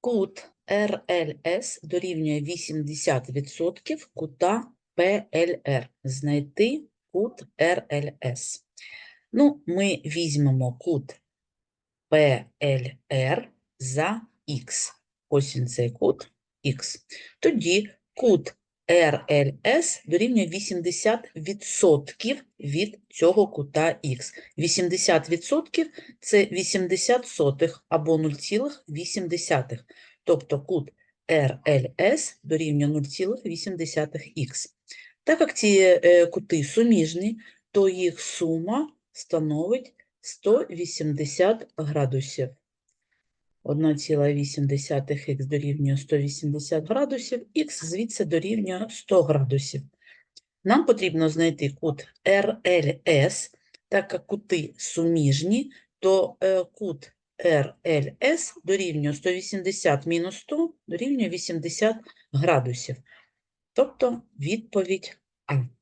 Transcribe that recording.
Кут РЛС дорівнює 80% кута ПЛР. Знайти кут РЛС. Ну, ми візьмемо кут ПЛР за х. Ось він цей кут х. Тоді кут РЛС дорівнює 80% від цього кута х. 80% – це 80 сотих або 0,8. Тобто кут РЛС дорівнює 0,8х. Так як ці е, кути суміжні, то їх сума становить 180 градусів. 1,8х дорівнює 180 градусів, х звідси дорівнює 100 градусів. Нам потрібно знайти кут РЛС, так як кути суміжні, то е, кут РЛС дорівнює 180 мінус 100 дорівнює 80 градусів. Тобто відповідь А.